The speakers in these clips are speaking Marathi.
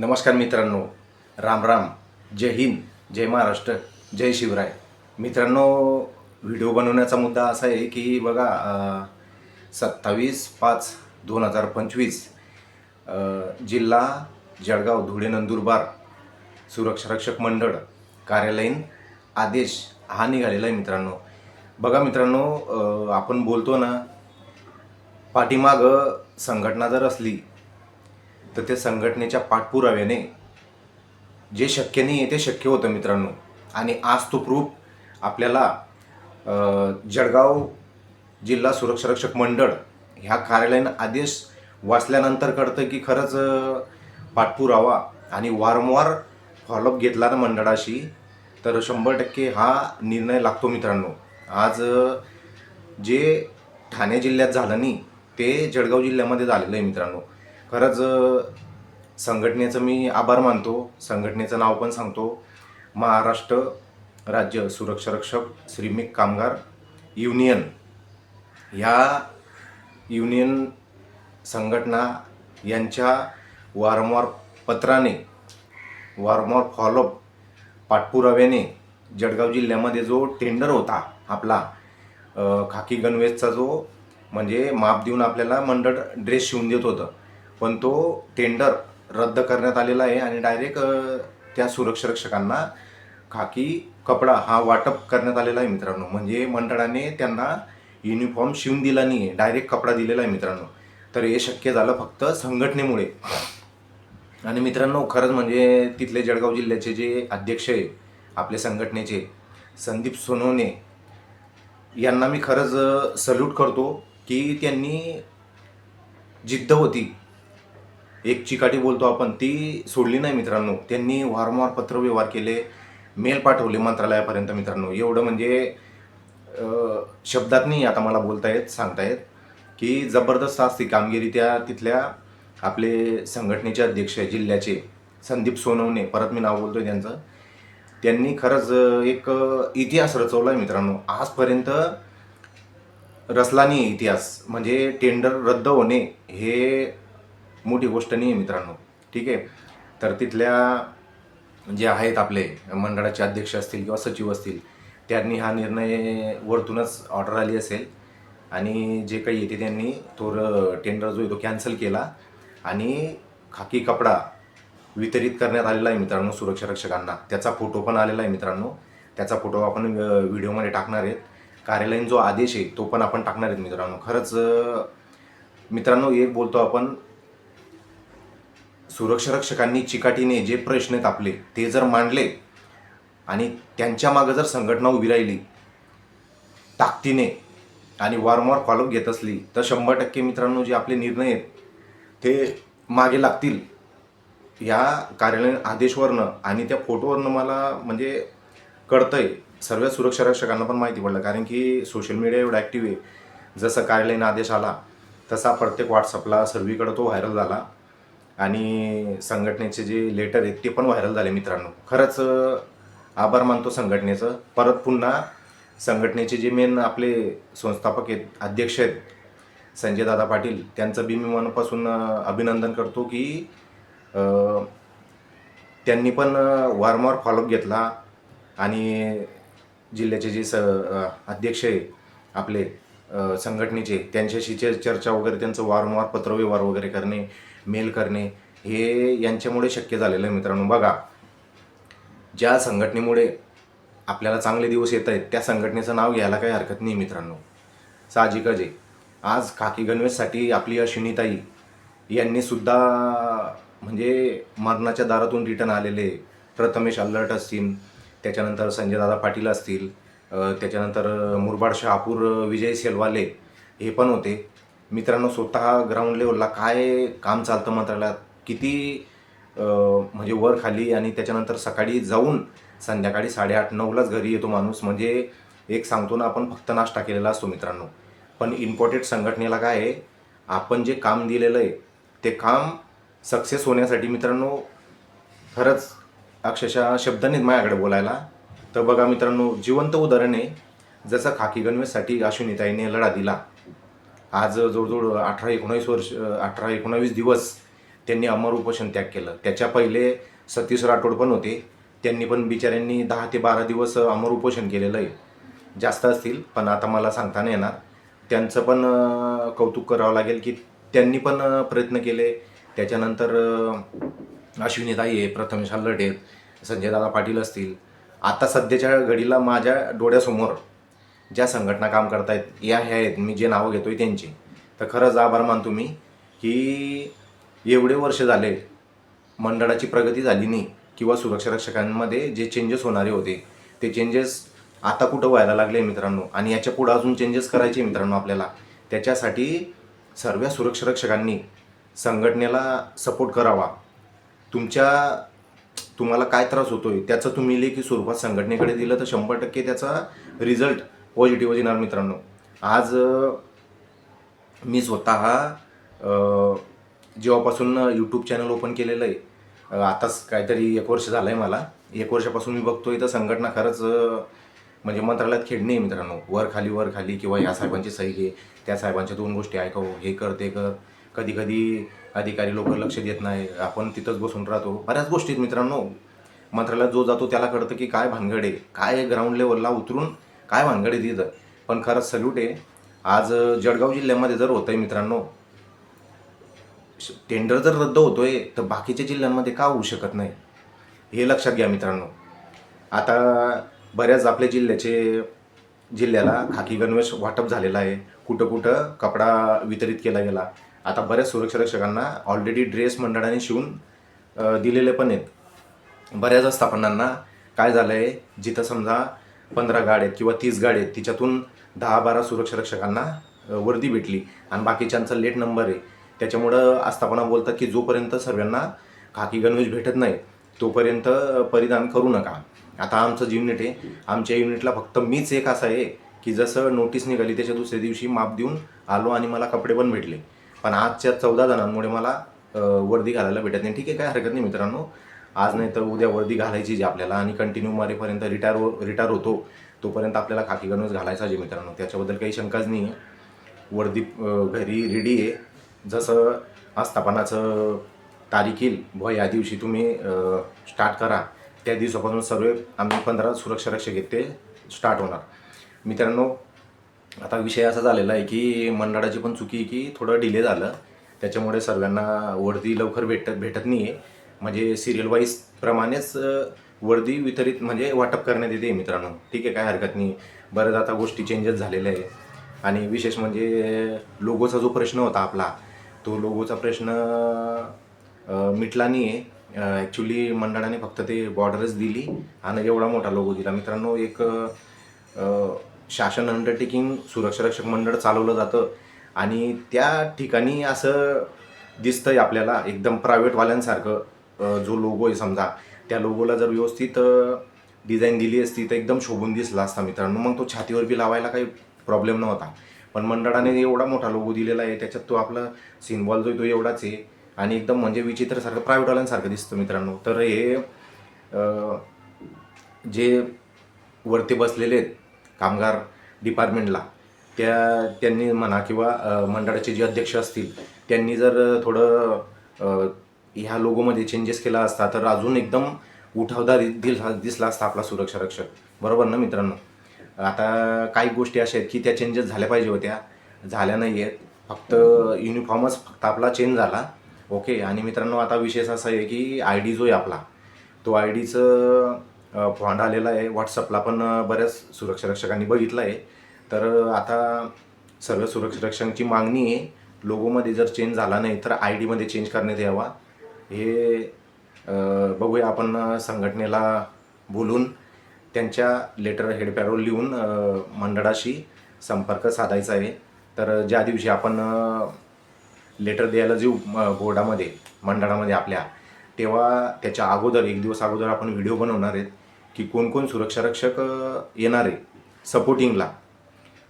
नमस्कार मित्रांनो. राम राम. जय हिंद. जय महाराष्ट्र. जय शिवराय. मित्रांनो व्हिडिओ बनवण्याचा मुद्दा असा आहे की बघा सत्तावीस पाच दोन हजार पंचवीस जिल्हा जळगाव धुळे नंदुरबार सुरक्षा रक्षक मंडळ कार्यालयीन आदेश हा निघालेला आहे मित्रांनो. बघा मित्रांनो आपण बोलतो ना पाठीमाग संघटना जर असली तर ते संघटनेच्या पाठपुराव्याने जे शक्य नाही आहे ते शक्य होतं मित्रांनो. आणि आज तो प्रूफ आपल्याला जळगाव जिल्हा सुरक्षा रक्षक मंडळ ह्या कार्यालयीन आदेश वाचल्यानंतर कळतं की खरंच पाठपुरावा आणि वारंवार फॉलोअप घेतला ना मंडळाशी तर शंभर टक्के हा निर्णय लागतो मित्रांनो. आज जे ठाणे जिल्ह्यात झालं नाही ते जळगाव जिल्ह्यामध्ये झालेलं आहे मित्रांनो. खरंच संघटनेचं मी आभार मानतो. संघटनेचं नाव पण सांगतो. महाराष्ट्र राज्य सुरक्षा रक्षक कामगार युनियन. ह्या युनियन संघटना यांच्या वारंवार पत्राने वारंवार फॉलोअप पाठपुराव्याने जळगाव जिल्ह्यामध्ये जो टेंडर होता आपला खाकी गणवेशचा जो म्हणजे माप देऊन आपल्याला मंडळ ड्रेस शिवून देत होतं. पण तो टेंडर रद्द करण्यात आलेला आहे आणि डायरेक्ट त्या सुरक्षा रक्षकांना खाकी कपडा हा वाटप करण्यात आलेला आहे मित्रांनो. म्हणजे मंडळाने त्यांना युनिफॉर्म शिवून दिला नाही आहे डायरेक्ट कपडा दिलेला आहे मित्रांनो. तर हे शक्य झालं फक्त संघटनेमुळे. आणि मित्रांनो खरंच म्हणजे तिथले जळगाव जिल्ह्याचे जे अध्यक्ष आहे आपल्या संघटनेचे संदीप सोनवणे यांना मी खरंच सल्यूट करतो की त्यांनी जिद्द होती. एक चिकाटी बोलतो आपण ती सोडली नाही मित्रांनो. त्यांनी वारंवार पत्रव्यवहार केले मेल पाठवले मंत्रालयापर्यंत मित्रांनो. एवढं म्हणजे शब्दात नाही आता मला बोलता येत सांगता येत की जबरदस्त असते कामगिरी त्या तिथल्या आपले संघटनेचे अध्यक्ष आहे जिल्ह्याचे संदीप सोनवणे परत मी नाव बोलतोय त्यांचं. त्यांनी खरंच एक इतिहास रचवला आहे मित्रांनो. आजपर्यंत रचला नाही इतिहास. म्हणजे टेंडर रद्द होणे हे मोठी गोष्ट नाही आहे मित्रांनो. ठीक? आहे तर तिथल्या जे आहेत आपले मंडळाचे अध्यक्ष असतील किंवा सचिव असतील त्यांनी हा निर्णय वरतूनच ऑर्डर आली असेल. आणि जे काही येते त्यांनी तो टेंडर जो आहे तो कॅन्सल केला. आणि खाकी कपडा वितरित करण्यात आलेला आहे मित्रांनो सुरक्षा रक्षकांना. त्याचा फोटो पण आलेला आहे मित्रांनो. त्याचा फोटो आपण व्हिडिओमध्ये टाकणार आहेत. कार्यालयीन जो आदेश आहे तो पण आपण टाकणार आहेत मित्रांनो. खरंच मित्रांनो एक बोलतो आपण सुरक्षारक्षकांनी चिकाटीने जे प्रश्न आहेत आपले ते जर मांडले आणि त्यांच्या मागं जर संघटना उभी राहिली ताकदीने आणि वारंवार फॉलोअप घेत असली तर शंभर टक्के मित्रांनो जे आपले निर्णय आहेत ते मागे लागतील. या कार्यालयीन आदेशवरनं आणि त्या फोटोवरनं मला म्हणजे कळतंय. सर्व सुरक्षा रक्षकांना पण माहिती पडलं कारण की सोशल मीडिया एवढा ॲक्टिव्ह आहे. जसं कार्यालयीन आदेश आला तसा प्रत्येक व्हॉट्सअपला सर्वीकडं तो व्हायरल झाला. आणि संघटनेचे जे लेटर आहेत ते पण व्हायरल झाले मित्रांनो. खरंच आभार मानतो संघटनेचं. परत पुन्हा संघटनेचे जे मेन आपले संस्थापक आहेत अध्यक्ष आहेत संजय दादा पाटील त्यांचं बी मी मनापासून अभिनंदन करतो की त्यांनी पण वारंवार फॉलोअप घेतला आणि जिल्ह्याचे जे स अध्यक्ष आहे आपले संघटनेचे त्यांच्याशी चर्चा वगैरे त्यांचं वारंवार पत्रव्यवहार वगैरे करणे मेल करणे हे यांच्यामुळे शक्य झालेलं आहे मित्रांनो. बघा ज्या संघटनेमुळे आपल्याला चांगले दिवस येत आहेत त्या संघटनेचं नाव घ्यायला काही हरकत नाही मित्रांनो. साहजिकच आहे. आज खाकी गणवेशसाठी आपली अश्विनीताई यांनी सुद्धा म्हणजे मरणाच्या दारातून रिटर्न आलेले प्रथमेश अल्लट असतील त्याच्यानंतर संजयदादा पाटील असतील त्याच्यानंतर मुरबाड शहापूर विजय सेलवाले हे पण होते. मित्रांनो स्वतः ग्राउंड लेवलला काय काम चालतं मंत्रालयात? किती म्हणजे वर खाली आणि त्याच्यानंतर सकाळी जाऊन संध्याकाळी साडेआठ नऊलाच घरी येतो माणूस. म्हणजे एक सांगतो ना आपण फक्त नाश्ता केलेला असतो मित्रांनो. पण इम्पॉर्टेंट संघटनेला काय आहे आपण जे काम दिलेलं आहे ते काम सक्सेस होण्यासाठी मित्रांनो खरंच अक्षरशः शब्द नाहीत माझ्याकडे बोलायला. तर बघा मित्रांनो जिवंत उदाहरण आहे जसं खाकी गणवेशसाठी अश्विनीताईने लढा दिला. आज जवळजवळ अठरा एकोणावीस वर्ष अठरा एकोणावीस दिवस त्यांनी अमर उपोषण त्याग केलं. त्याच्या पहिले सतीश राठोड पण होते. त्यांनी पण बिचाऱ्यांनी दहा ते बारा दिवस अमर उपोषण केलेलं आहे. जास्त असतील पण आता मला सांगता नाही येणार. त्यांचं पण कौतुक करावं लागेल की त्यांनी पण प्रयत्न केले. त्याच्यानंतर अश्विनीताई आहे प्रथमेश हल्लट आहेत संजयदादा पाटील असतील. आता सध्याच्या घडीला माझ्या डोळ्यासमोर ज्या संघटना काम करतायत या ह्या आहेत मी जे नावं घेतोय त्यांची. तर खरंच आभार मानतो मी की एवढे वर्ष झाले मंडळाची प्रगती झाली नाही किंवा सुरक्षा रक्षकांमध्ये जे चेंजेस होणारे होते ते चेंजेस आता कुठं व्हायला लागले मित्रांनो? आणि याच्या पुढं अजून चेंजेस करायचे मित्रांनो आपल्याला. त्याच्यासाठी सर्व सुरक्षा रक्षकांनी संघटनेला सपोर्ट करावा. तुमच्या तुम्हाला काय त्रास होतोय त्याचं तुम्ही लेखी स्वरूपात संघटनेकडे दिलं तर शंभर टक्के त्याचा रिझल्ट पॉझिटिव्ह येणार मित्रांनो. आज मी स्वतः जेव्हापासून यूट्यूब चॅनल ओपन केलेलं आहे आताच काहीतरी एक वर्ष झालं आहे मला. एक वर्षापासून मी बघतोय तर संघटना खरंच म्हणजे मंत्रालयात खेळणे आहे मित्रांनो. वर खाली वर खाली किंवा या साहेबांची सही घे त्या साहेबांच्या दोन गोष्टी ऐकव हे कर ते कर. कधी कधी अधिकारी लोक लक्ष देत नाही. आपण तिथंच बसून राहतो. बऱ्याच गोष्टी आहेत मित्रांनो. मंत्रालयात जो जातो त्याला कळतं की काय भानगड आहे. काय ग्राउंड लेवलला उतरून काय भानगड आहे तिथं? पण खरंच सल्यूट आहे. आज जळगाव जिल्ह्यामध्ये जर होतं आहे मित्रांनो टेंडर जर रद्द होतोय तर बाकीच्या जिल्ह्यांमध्ये का होऊ शकत नाही? हे लक्षात घ्या मित्रांनो. आता बऱ्याच आपल्या जिल्ह्याचे जिल्ह्याला खाकी गणवेश वाटप झालेला आहे. कुठं कुठं कपडा वितरित केला गेला. आता बऱ्याच सुरक्षा रक्षकांना ऑलरेडी ड्रेस मंडळाने शिवून दिलेले पण आहेत. बऱ्याच स्थापनांना काय झालं आहे जिथं समजा पंधरा गाड्या आहेत किंवा तीस गाड्या आहेत तिच्यातून दहा बारा सुरक्षा रक्षकांना वर्दी भेटली. आणि बाकीच्यांचा लेट नंबर आहे. त्याच्यामुळं आस्थापना बोलतात की जोपर्यंत सर्वांना खाकी गणवेश भेटत नाही तोपर्यंत परिधान करू नका. आता आमचं युनिट आहे आमच्या युनिटला फक्त मीच एक असं आहे की जसं नोटीस निघाली त्याच्या दुसऱ्या दिवशी माप देऊन आलो आणि मला कपडे पण भेटले. पण आजच्या चौदा जणांमुळे मला वर्दी घालायला भेटत नाही. ठीक आहे काय हरकत नाही मित्रांनो. आज नाही तर उद्या वर्दी घालायची जी आपल्याला आणि कंटिन्यू मरेपर्यंत रिटायर रिटायर हो- होतो तोपर्यंत आपल्याला खाकी गणूस घालायचा जे मित्रांनो. त्याच्याबद्दल काही शंकाच नाही आहे वर्दी घरी रेडी आहे. जसं आस्थापनाचं तारीख येईल व या दिवशी तुम्ही स्टार्ट करा. त्या दिवसापासून सर्व आम्ही पंधरा सुरक्षा रक्षक आहेत ते स्टार्ट होणार. मित्रांनो आता विषय असा झालेला आहे की मंडळाची पण चुकी आहे की थोडं डिले झालं. त्याच्यामुळे सर्वांना वर्दी लवकर भेटत भेटत नाही आहे म्हणजे सिरियल वाईज प्रमाणेच वर्दी वितरित म्हणजे वाटप करण्यात येते मित्रांनो. ठीक आहे काय हरकत नाही. बरंच आता गोष्टी चेंजेस झालेल्या आहे आणि विशेष म्हणजे लोगोचा जो प्रश्न होता आपला तो लोगोचा प्रश्न मिटला नाही आहे ॲक्च्युली मंडळाने फक्त ते बॉर्डरच दिली आणि एवढा मोठा लोगो दिला. मित्रांनो एक शासन अंडरटेकिंग सुरक्षा रक्षक मंडळ चालवलं जातं. आणि त्या ठिकाणी असं दिसतंय आपल्याला एकदम प्रायव्हेटवाल्यांसारखं जो लोगो आहे समजा त्या लोगोला जर व्यवस्थित डिझाईन दिली असती तर एकदम शोभून दिसला असता मित्रांनो. मग तो छातीवर बी लावायला काही प्रॉब्लेम नव्हता. पण मंडळाने एवढा मोठा लोगो दिलेला आहे त्याच्यात तो आपला सिम्बॉल जो आहे तो एवढाच आहे. आणि एकदम म्हणजे विचित्रसारखं प्रायव्हेटवाल्यांसारखं दिसतं मित्रांनो. तर हे जे वरती बसलेले आहेत कामगार डिपार्टमेंटला त्या त्यांनी म्हणा किंवा मंडळाचे जे अध्यक्ष असतील त्यांनी जर थोडं ह्या लोगोमध्ये चेंजेस केला असता तर अजून एकदम उठावदार दिल दिसला असता आपला सुरक्षा रक्षक. बरोबर ना मित्रांनो? आता काही गोष्टी अशा आहेत की त्या चेंजेस झाल्या पाहिजे होत्या. झाल्या नाही आहेत फक्त युनिफॉर्मच फक्त आपला चेंज झाला. ओके आणि मित्रांनो आता विशेष असा आहे की आय डी जो आहे आपला तो आय डीचं फॉन्ड आलेला आहे. व्हॉट्सअपला पण बऱ्याच सुरक्षा रक्षकांनी बघितलं आहे. तर आता सर्व सुरक्षा रक्षकांची मागणी आहे लोगोमध्ये जर चेंज झाला नाही तर आय डीमध्ये चेंज करण्यात यावा. हे बघूया आपण संघटनेला बोलून त्यांच्या लेटर हेडपॅरोल लिहून मंडळाशी संपर्क साधायचा आहे तर ज्या दिवशी आपण लेटर द्यायला जेऊ म- बोर्डामध्ये मंडळामध्ये आपल्या तेव्हा त्याच्या अगोदर एक दिवस अगोदर आपण व्हिडिओ बनवणार आहेत की कोण कोण येणार आहे सपोर्टिंगला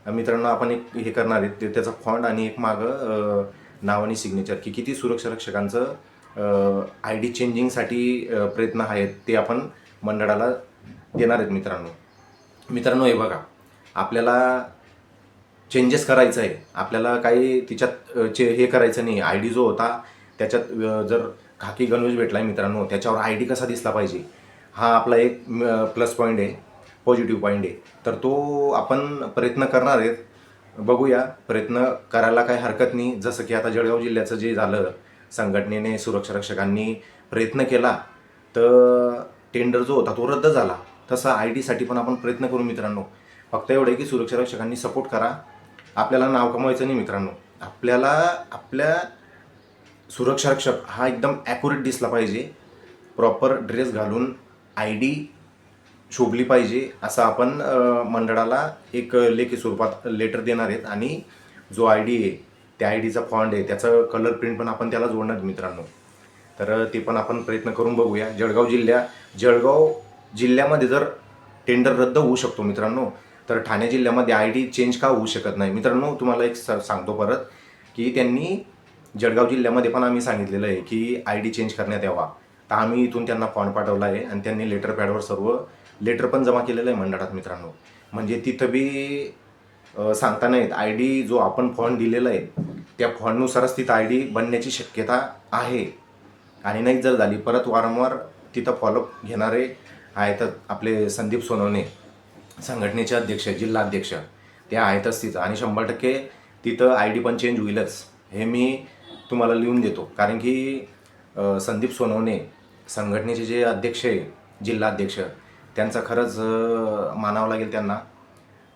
मित्रांनो आपण एक हे करणार आहेत ते त्याचा फॉन्ड आणि एक मागं नाव आणि सिग्नेचर की किती सुरक्षारक्षकांचं आय डी चेंजिंगसाठी प्रयत्न आहेत ते आपण मंडळाला देणार आहेत मित्रांनो. मित्रांनो हे बघा आपल्याला चेंजेस करायचं आहे. आपल्याला काही तिच्यात चे हे करायचं नाही. आय डी जो होता त्याच्यात जर खाकी गणवेश भेटला आहे मित्रांनो त्याच्यावर आय डी कसा दिसला पाहिजे? हा आपला एक प्लस पॉईंट आहे पॉझिटिव्ह पॉईंट आहे. तर तो आपण प्रयत्न करणार आहेत. बघूया प्रयत्न करायला काही हरकत नाही. जसं की आता जळगाव जिल्ह्याचं जे झालं संघटनेने सुरक्षा रक्षकांनी प्रयत्न केला तर टेंडर जो होता तो रद्द झाला. तसा आय डीसाठी पण आपण प्रयत्न करू मित्रांनो. फक्त एवढं आहे की सुरक्षा रक्षकांनी सपोर्ट करा. आपल्याला नाव कमवायचं नाही मित्रांनो. आपल्याला आपल्या सुरक्षा रक्षक हा एकदम ॲक्युरेट दिसला पाहिजे. प्रॉपर ड्रेस घालून आय डी शोभली पाहिजे असं आपण मंडळाला एक लेखी स्वरूपात लेटर देणार आहेत. आणि जो आय डी आहे त्या आय डीचा फॉन्ट आहे त्याचं कलर प्रिंट पण आपण त्याला जोडणार मित्रांनो. तर ते पण आपण प्रयत्न करून बघूया. जळगाव जिल्ह्या जळगाव जिल्ह्यामध्ये जर टेंडर रद्द होऊ शकतो मित्रांनो तर ठाणे जिल्ह्यामध्ये आय डी चेंज का होऊ शकत नाही? मित्रांनो तुम्हाला एक स- सांगतो परत की त्यांनी जळगाव जिल्ह्यामध्ये पण आम्ही सांगितलेलं आहे की आय डी चेंज करण्यात यावा. तर आम्ही इथून त्यांना फॉर्म पाठवला आहे आणि त्यांनी लेटर पॅडवर सर्व लेटर पण जमा केलेलं आहे मंडळात मित्रांनो. म्हणजे तिथं बी सांगता नाहीत. आय डी जो आपण फॉन्ट दिलेला आहे त्या फॉन्टनुसारच तिथं आय डी बनण्याची शक्यता आहे. आणि नाही जर झाली परत वारंवार तिथं फॉलोअप घेणारे आहेत आपले संदीप सोनवणे संघटनेचे अध्यक्ष जिल्हा अध्यक्ष ते आहेतच तिथं. आणि शंभर टक्के तिथं आय डी पण चेंज होईलच. हे मी तुम्हाला लिहून देतो. कारण की संदीप सोनवणे संघटनेचे जे अध्यक्ष आहे जिल्हा अध्यक्ष त्यांचा खरंच मानावं लागेल त्यांना.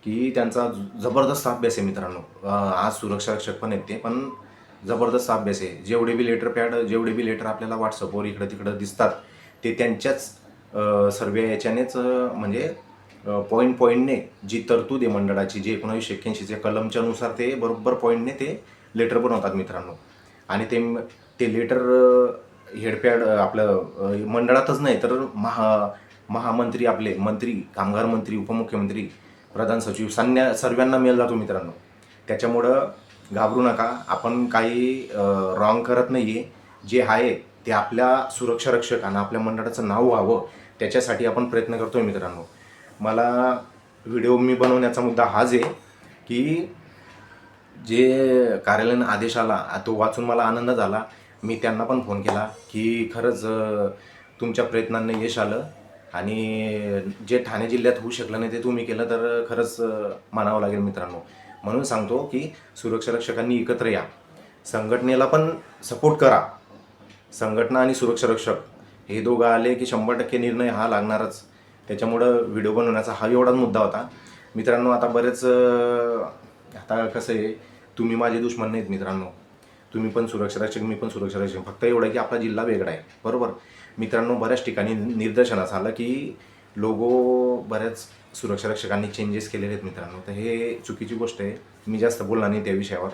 की त्यांचा जबरदस्त अभ्यास आहे मित्रांनो. आज सुरक्षा रक्षक पण आहेत ते पण जबरदस्त अभ्यास आहे. जेवढे बी लेटर पॅड जेवढे बी लेटर आपल्याला व्हॉट्सअपवर इकडं तिकडं दिसतात ते त्यांच्याच सर्वे याच्यानेच म्हणजे पॉईंट पॉईंटने जी तरतूद आहे मंडळाची जी एकोणावीसशे एक्क्याऐंशीच्या कलमच्यानुसार ते बरोबर पॉईंटने ते लेटर बनवतात मित्रांनो. आणि ते ते लेटर हेडपॅड आपलं मंडळातच नाही तर महा महामंत्री आपले मंत्री कामगार मंत्री उपमुख्यमंत्री प्रधान सचिव सन्या सर्वांना मेल जातो मित्रांनो. त्याच्यामुळं घाबरू नका. आपण काही रॉंग करत नाही आहे जे आहे ते आपल्या सुरक्षा रक्षकांना आपल्या मंडळाचं नाव व्हावं त्याच्यासाठी आपण प्रयत्न करतो आहे मित्रांनो. मला व्हिडिओ मी बनवण्याचा मुद्दा हाच आहे की जे कार्यालयीन आदेश आला तो वाचून मला आनंद झाला. मी त्यांना पण फोन केला की खरंच तुमच्या प्रयत्नांना यश आलं. आणि जे ठाणे जिल्ह्यात होऊ शकलं नाही ते तुम्ही केलं तर खरंच मानावं लागेल मित्रांनो. म्हणून सांगतो की सुरक्षा रक्षकांनी एकत्र या. संघटनेला पण सपोर्ट करा. संघटना आणि सुरक्षा रक्षक हे दोघं आले की शंभर टक्के निर्णय हा लागणारच. त्याच्यामुळं व्हिडिओ बनवण्याचा हा एवढाच मुद्दा होता. मित्रांनो आता बरेच आता कसं आहे तुम्ही माझे दुश्मन नाहीत मित्रांनो. तुम्ही पण सुरक्षा रक्षक मी पण सुरक्षा रक्षक. फक्त एवढं की आपला जिल्हा वेगळा आहे. बरोबर? मित्रांनो बऱ्याच ठिकाणी निदर्शनास आलं की लोगो बऱ्याच सुरक्षा रक्षकांनी चेंजेस केलेले आहेत मित्रांनो. तर हे चुकीची गोष्ट आहे. मी जास्त बोलणार नाही त्या विषयावर.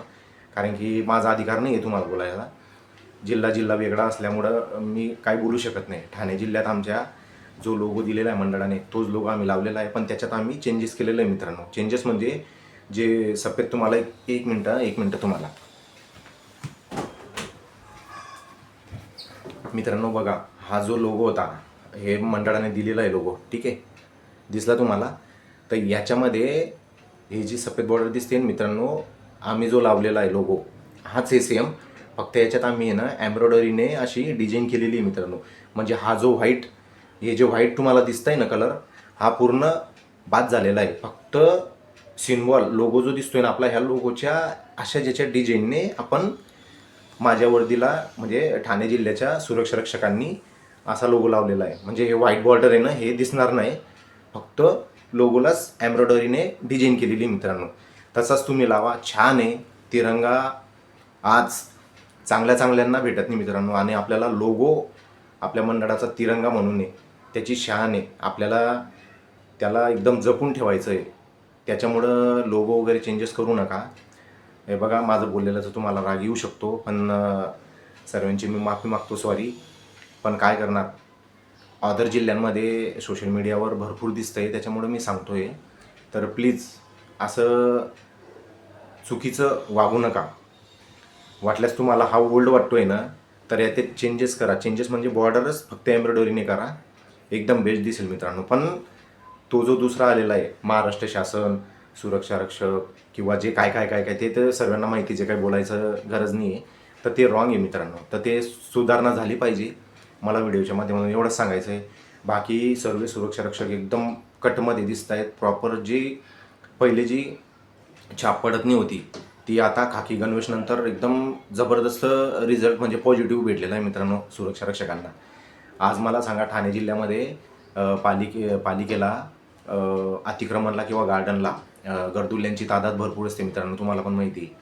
कारण की माझा अधिकार नाही आहे तुम्हाला बोलायला. जिल्हा जिल्हा वेगळा असल्यामुळं मी काय बोलू शकत नाही. ठाणे जिल्ह्यात आमच्या जो लोगो दिलेला आहे मंडळाने तोच लोगो आम्ही लावलेला आहे. पण त्याच्यात आम्ही चेंजेस केलेले आहे मित्रांनो. चेंजेस म्हणजे जे सफेद तुम्हाला एक एक मिनटं एक मिनटं तुम्हाला. मित्रांनो बघा. हा जो लोगो होता हे मंडळाने दिलेला आहे लोगो ठीक आहे? दिसला तुम्हाला? तर याच्यामध्ये ही जी सफेद बॉर्डर दिसते ना मित्रांनो आम्ही जो लावलेला आहे लोगो हाच हे सेम फक्त याच्यात आम्ही आहे ना एम्ब्रॉयडरीने अशी डिझाईन केलेली आहे मित्रांनो. म्हणजे हा जो व्हाईट हे जे व्हाईट तुम्हाला दिसतंय ना कलर हा पूर्ण बाद झालेला आहे. फक्त सिम्बॉल लोगो जो दिसतोय ना आपला ह्या लोगोच्या अशा ज्याच्या डिझाईनने आपण माझ्या वर्दीला म्हणजे ठाणे जिल्ह्याच्या सुरक्षा रक्षकांनी असा लोगो लावलेला आहे. म्हणजे हे व्हाईट बॉर्डर आहे ना हे दिसणार नाही. फक्त लोगोलाच एम्ब्रॉयडरीने डिझाईन केलेली आहे मित्रांनो. तसाच तुम्ही लावा. छान आहे. तिरंगा आज चांगल्या चांगल्यांना भेटत नाही मित्रांनो. आणि आपल्याला लोगो आपल्या मंडळाचा तिरंगा म्हणून आहे. त्याची शान आहे. आपल्याला त्याला एकदम जपून ठेवायचं आहे. त्याच्यामुळं लोगो वगैरे चेंजेस करू नका. हे बघा माझं बोललेलं तर तुम्हाला राग येऊ शकतो पण सर्वांची मी माफी मागतो सॉरी पण काय करणार? अदर जिल्ह्यांमध्ये सोशल मीडियावर भरपूर दिसतं आहे त्याच्यामुळं मी सांगतो आहे तर प्लीज असं चुकीचं वागू नका. वाटल्यास तुम्हाला हा ओल्ड वाटतो आहे ना तर यात चेंजेस करा. चेंजेस म्हणजे बॉर्डरच फक्त एम्ब्रॉयडरीने करा. एकदम बेस्ट दिसेल मित्रांनो. पण तो जो दुसरा आलेला आहे महाराष्ट्र शासन सुरक्षा रक्षक किंवा जे काय काय काय काय ते तर सर्वांना माहिती जे काय बोलायचं गरज नाही आहे तर ते रॉंग आहे मित्रांनो. तर ते सुधारणा झाली पाहिजे. मला व्हिडिओच्या माध्यमातून एवढंच सांगायचं आहे बाकी सर्व सुरक्षा रक्षक एकदम कटमध्ये दिसत आहेत प्रॉपर जी पहिले जी छाप पडतनी होती ती आता खाकी गणवेश नंतर एकदम जबरदस्त रिझल्ट म्हणजे पॉझिटिव्ह भेटलेला आहे मित्रांनो सुरक्षा रक्षकांना. आज मला सांगा ठाणे जिल्ह्यामध्ये पालिके पालिकेला अतिक्रमणला किंवा गार्डनला गर्दुल्यांची तादाद भरपूर असते मित्रांनो तुम्हाला पण माहिती आहे.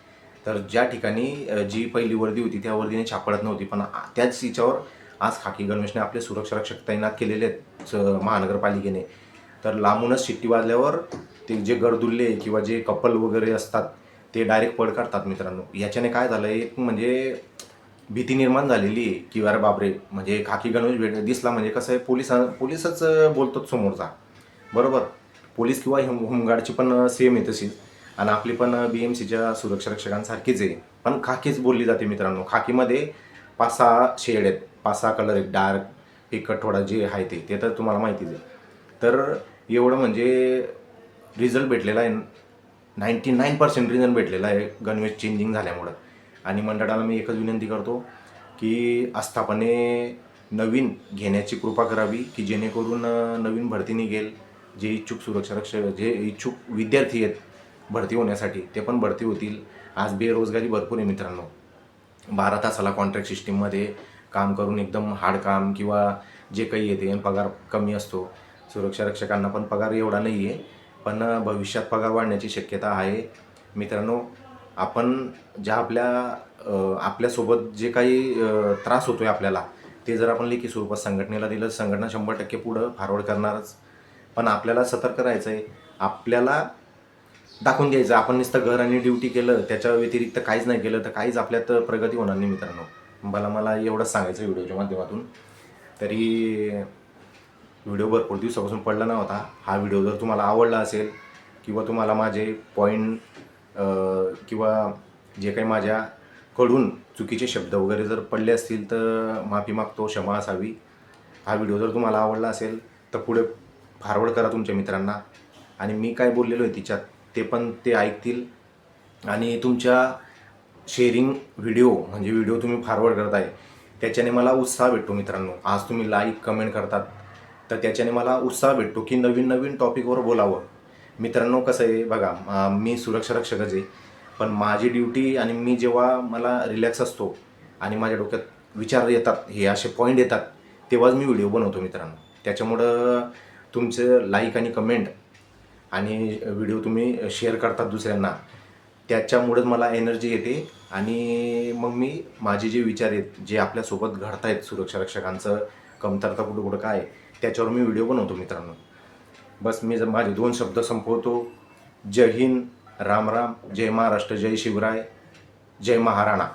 तर ज्या ठिकाणी जी पहिली वर्दी होती त्या वर्दीने छाप पडत नव्हती पण त्याच हिच्यावर आज खाकी गणवेशने आपले सुरक्षा रक्षक तैनात केलेले आहेत महानगरपालिकेने. तर लांबूनच शिट्टी वाजल्यावर ते जे गडदुल्ले किंवा जे कपल वगैरे असतात ते डायरेक्ट पड काढतात मित्रांनो. याच्याने काय झालं एक म्हणजे भीती निर्माण झालेली आहे की अरे बापरे म्हणजे खाकी गणवेश भेट दिसला म्हणजे कसं आहे पोलीस पोलिसच बोलतात समोरचा. बरोबर? पोलीस किंवा होम होमगार्डची पण सेम आहे तशीच. आणि आपली पण बी एम सीच्या सुरक्षा रक्षकांसारखीच आहे. पण खाकीच बोलली जाते मित्रांनो. खाकीमध्ये पाच सहा शेड आहेत. पाच सहा कलर आहेत. डार्क फिकट थोडा जे आहे ते. ते तर तुम्हाला माहितीच आहे. तर एवढं म्हणजे रिझल्ट भेटलेला आहे. नाईंटी नाईन पर्सेंट रिझल्ट भेटलेला आहे. गणवेश चेंजिंग झाल्यामुळं. आणि मंडळाला मी एकच विनंती करतो की आस्थापने नवीन घेण्याची कृपा करावी की जेणेकरून नवीन भरती निघेल. जे इच्छुक सुरक्षा रक्षक जे इच्छुक विद्यार्थी आहेत भरती होण्यासाठी ते पण भरती होतील. आज बेरोजगारी भरपूर आहे मित्रांनो. बारा तासाला कॉन्ट्रॅक्ट सिस्टीममध्ये काम करून एकदम हार्ड काम किंवा जे काही येते पगार कमी असतो. सुरक्षा रक्षकांना पण पगार एवढा नाही आहे पण भविष्यात पगार वाढण्याची शक्यता आहे. मित्रांनो आपण ज्या आपल्या आपल्यासोबत जे काही त्रास होतो आहे आपल्याला ते जर आपण लेखी स्वरूपात संघटनेला दिलं संघटना शंभर टक्के पुढं फॉरवर्ड करणारच. पण आपल्याला सतर्क राहायचं आहे आपल्याला दाखवून द्यायचं आपण नुसतं घर आणि ड्युटी केलं त्याच्या व्यतिरिक्त काहीच नाही केलं तर काहीच आपल्यात प्रगती होणार नाही मित्रांनो. मला मला एवढंच सांगायचं व्हिडिओच्या माध्यमातून. तरी व्हिडिओ भरपूर दिवसापासून पडला नव्हता. हा व्हिडिओ जर तुम्हाला आवडला असेल किंवा तुम्हाला माझे पॉईंट किंवा जे काही माझ्याकडून चुकीचे शब्द वगैरे जर पडले असतील तर माफी मागतो क्षमा असावी. हा व्हिडिओ जर तुम्हाला आवडला असेल तर पुढे फॉरवर्ड करा तुमच्या मित्रांना. आणि मी काय बोललेलो आहे तिच्यात ते पण ते ऐकतील. आणि तुमच्या शेअरिंग व्हिडिओ म्हणजे व्हिडिओ तुम्ही फॉरवर्ड करताय त्याच्याने मला उत्साह भेटतो मित्रांनो. आज तुम्ही लाईक कमेंट करतात तर त्याच्याने मला उत्साह भेटतो की नवीन नवीन टॉपिकवर बोलावं. मित्रांनो कसं आहे बघा मी सुरक्षा रक्षकच आहे पण माझी ड्युटी आणि मी जेव्हा मला रिलॅक्स असतो आणि माझ्या डोक्यात विचार येतात हे असे पॉईंट येतात तेव्हाच मी व्हिडिओ बनवतो मित्रांनो. त्याच्यामुळं तुमचं लाईक आणि कमेंट आणि व्हिडिओ तुम्ही शेअर करतात दुसऱ्यांना त्याच्यामुळेच मला एनर्जी येते. आणि मग मी माझे जे विचार आहेत जे आपल्यासोबत घडतायत सुरक्षा रक्षकांचं कमतरता कुठं कुठं काय त्याच्यावर मी व्हिडिओ बनवतो मित्रांनो. बस मी जर माझे दोन शब्द संपवतो. जय हिंद राम राम जय महाराष्ट्र जय शिवराय जय महाराणा.